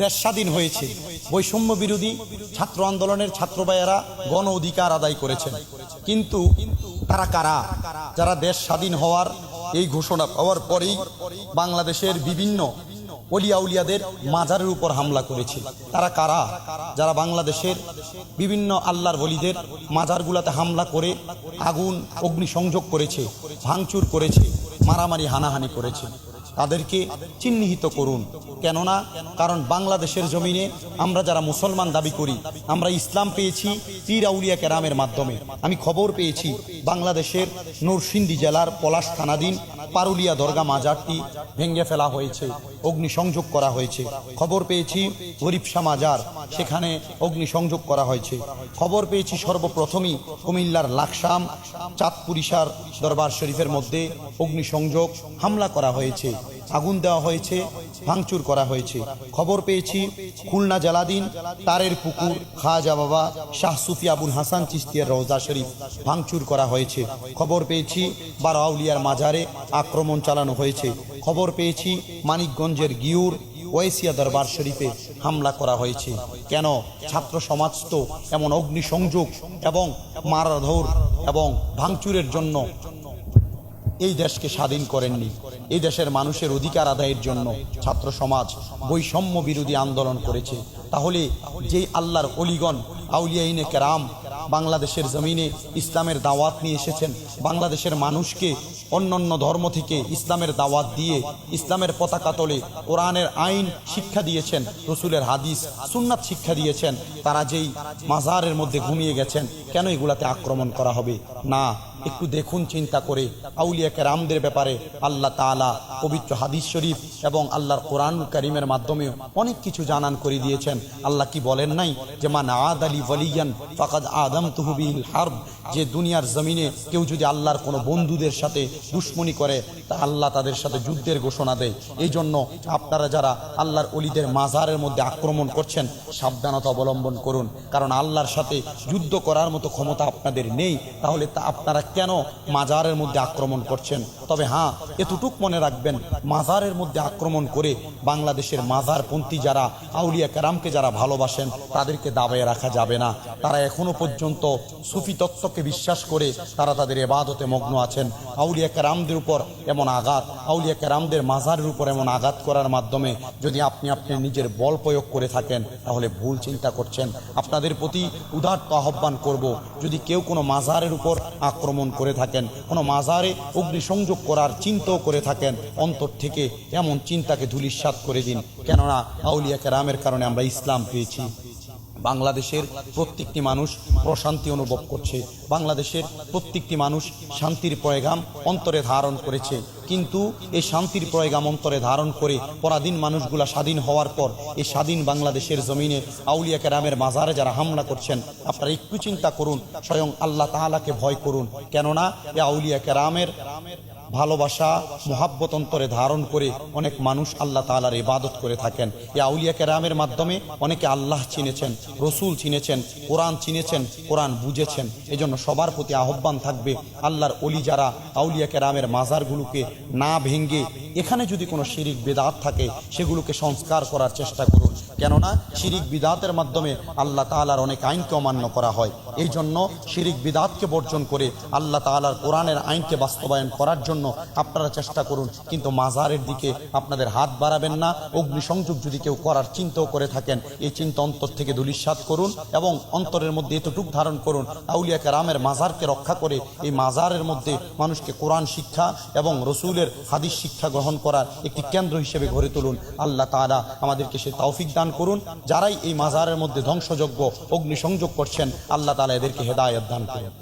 দেশ স্বাধীন হয়েছে। বৈষম্য বিরোধী ছাত্র আন্দোলনের ছাত্রবায়েরা গণ অধিকার আদায় করেছেন। কিন্তু তারা কারা? যারা দেশ স্বাধীন হওয়ার এই ঘোষণা পাওয়ার পরেই বাংলাদেশের বিভিন্ন অলিয়াউলিয়াদের মাজারের উপর হামলা করেছে। তারা কারা? যারা বাংলাদেশের বিভিন্ন আল্লাহর বলিদের মাজারগুলাতে হামলা করে আগুন, অগ্নিসংযোগ করেছে, ভাঙচুর করেছে, মারামারি, হানাহানি করেছে। তাদেরকে চিহ্নিত করুন। কেননা, কারণ বাংলাদেশের জমিনে আমরা যারা মুসলমান দাবি করি, আমরা ইসলাম পেয়েছি পীর আউলিয়া কেরামের মাধ্যমে। আমি খবর পেয়েছি বাংলাদেশের নরসিংদী জেলার পলাশ থানাধীন পারুলিয়া দরগা মাজারটি ভেঙে ফেলা হয়েছে, অগ্নিসংযোগ করা হয়েছে। খবর পেয়েছি গরিবশা মাজার, সেখানে অগ্নিসংযোগ করা হয়েছে। খবর পেয়েছি সর্বপ্রথমই কুমিল্লার লাকসাম, চাঁদপুরিশার দরবার শরীফের মধ্যে অগ্নিসংযোগ, হামলা করা হয়েছে। আগুন দেওয়া হয়েছে, ভাঙচুর করা হয়েছে। খবর পেয়েছি, খুলনা জেলাদিন তারের পুকুর, খাজা বাবা শাহ সুফি আবুল হাসান চিস্তিয়ার রওজা শরীফ ভাঙচুর করা হয়েছে। খবর পেয়েছি, বারাউলিয়ার মাজারে আক্রমণ চালানো হয়েছে। খবর পেয়েছি, মানিকগঞ্জের গিউর, ওয়েসিয়া দরবার শরীফে হামলা করা হয়েছে। কেন? ছাত্র সমাজ তো এমন অগ্নিসংযোগ এবং মারাধর এবং ভাঙচুরের জন্য এই দেশকে স্বাধীন করেননি। এই দেশের মানুষের অধিকার আদায়ের জন্য ছাত্র সমাজ বৈষম্য বিরোধী আন্দোলন করেছে। তাহলে যেই আল্লাহর অলিগণ, আউলিয়াইনে কেরাম, বাংলাদেশের জমিনে ইসলামের দাওয়াত নিয়ে এসেছেন, বাংলাদেশের মানুষকে অন্যান্য ধর্ম থেকে ইসলামের দাওয়াত দিয়ে ইসলামের পতাকা তোলে কোরআনের আইন শিক্ষা দিয়েছেন, রসুলের হাদিস, সুন্নাত শিক্ষা দিয়েছেন, তারা যেই মাজারের মধ্যে ঘুমিয়ে গেছেন, কেন এগুলাতে আক্রমণ করা হবে? না একটু দেখুন, চিন্তা করে। আউলিয়া কেরামদের ব্যাপারে আল্লাহ তাআলা পবিত্র হাদিস শরীফ এবং আল্লাহর কোরআন করিমের মাধ্যমেও অনেক কিছু জানান করে দিয়েছেন। আল্লাহ কি বলেন নাই যে, মান আদ আলী ওয়ালিয়ান ফাকাদ আদম তুহবিল হার্ব যে দুনিয়ার জমিনে কেউ যদি আল্লাহর কোনো বন্ধুদের সাথে দুশ্মনী করে, তা আল্লাহ তাদের সাথে যুদ্ধের ঘোষণা দেয়। এই জন্য আপনারা যারা আল্লাহর অলিদের মাজারের মধ্যে আক্রমণ করছেন, সাবধানতা অবলম্বন করুন। কারণ আল্লাহর সাথে যুদ্ধ করার মতো ক্ষমতা আপনাদের নেই। তাহলে তা আপনারা কেন মাজারের মধ্যে আক্রমণ করছেন? তবে হ্যাঁ এতটুক মনে রাখবেন, মাজারের মধ্যে আক্রমণ করে বাংলাদেশের মাজারপন্থী যারা, আউলিয়া কারামকে যারা ভালোবাসেন, তাদেরকে দাবায় রাখা যাবে না। তারা এখনও পর্যন্ত সুফি তত্ত্বকে বিশ্বাস করে তারা তাদের এবাদতে মগ্ন আছেন। আউলিয়া রামদের উপর এমন আঘাত, আউলিয়া কারামদের মাজারের উপর এমন আঘাত করার মাধ্যমে যদি আপনি আপনি নিজের বল প্রয়োগ করে থাকেন, তাহলে ভুল চিন্তা করছেন। আপনাদের প্রতি উদার্ত আহ্বান করব, যদি কেউ কোনো মাজারের উপর আক্রমণ করে থাকেন, কোনো মাজারে অগ্নিসংযোগ করার চিন্তাও করে থাকেন, অন্তর থেকে এমন চিন্তাকে ধুলিস্বাদ করে দিন। কেননা আউলিয়া কেরামের কারণে আমরা ইসলাম পেয়েছি। বাংলাদেশের প্রত্যেকটি মানুষ প্রশান্তি অনুভব করছে। বাংলাদেশের প্রত্যেকটি মানুষ শান্তির পয়গাম অন্তরে ধারণ করেছে। কিন্তু এই শান্তির পয়গাম অন্তরে ধারণ করে পরাধীন মানুষগুলা স্বাধীন হওয়ার পর এই স্বাধীন বাংলাদেশের জমিনে আউলিয়া কেরামের মাজারে যারা হামলা করছেন, আপনারা একটু চিন্তা করুন, স্বয়ং আল্লাহ তাআলাকে ভয় করুন। কেননা এই আউলিয়া কেরামের ভালোবাসা, মোহাব্বত অন্তরে ধারণ করে অনেক মানুষ আল্লাহ তালার ইবাদত করে থাকেন। এই আউলিয়া কেরামের মাধ্যমে অনেকে আল্লাহ চিনেছেন, রসুল চিনেছেন, কোরআন চিনেছেন, কোরআন বুঝেছেন। এজন্য সবার প্রতি আহ্বান থাকবে আল্লাহর অলি যারা আউলিয়া কেরামের মাজারগুলোকে না ভেঙ্গে এখানে যদি কোনো শিরিক বেদাত থাকে, সেগুলোকে সংস্কার করার চেষ্টা করুন। কেননা শিরিক বিদাতের মাধ্যমে আল্লাহ তালার অনেক আইনকে অমান্য করা হয়। এই জন্য শিরিক বিদাতকে বর্জন করে আল্লাহ তালার কোরআনের আইনকে বাস্তবায়ন করার জন্য আপনারা চেষ্টা করুন। কিন্তু মাজারের দিকে আপনাদের হাত বাড়াবেন না। অগ্নিসংযোগ যদি কেউ করার চিন্তাও করে থাকেন, এই চিন্তা অন্তর থেকে দুলিশ্বাত করুন এবং অন্তরের মধ্যে এতটুক ধারণ করুন, আউলিয়া কেরামের মাজারকে রক্ষা করে এই মাজারের মধ্যে মানুষকে কোরআন শিক্ষা এবং রসুলের হাদিস শিক্ষা গ্রহণ করার একটি কেন্দ্র হিসেবে গড়ে তুলুন। আল্লাহ তাআলা আমাদেরকে সে তৌফিক দান করুন যারাই এই মাজারের মধ্যে ধ্বংসযজ্ঞ অগ্নিসংযোগ করছেন আল্লাহ তালা এদেরকে হেদায়ত দান করুন।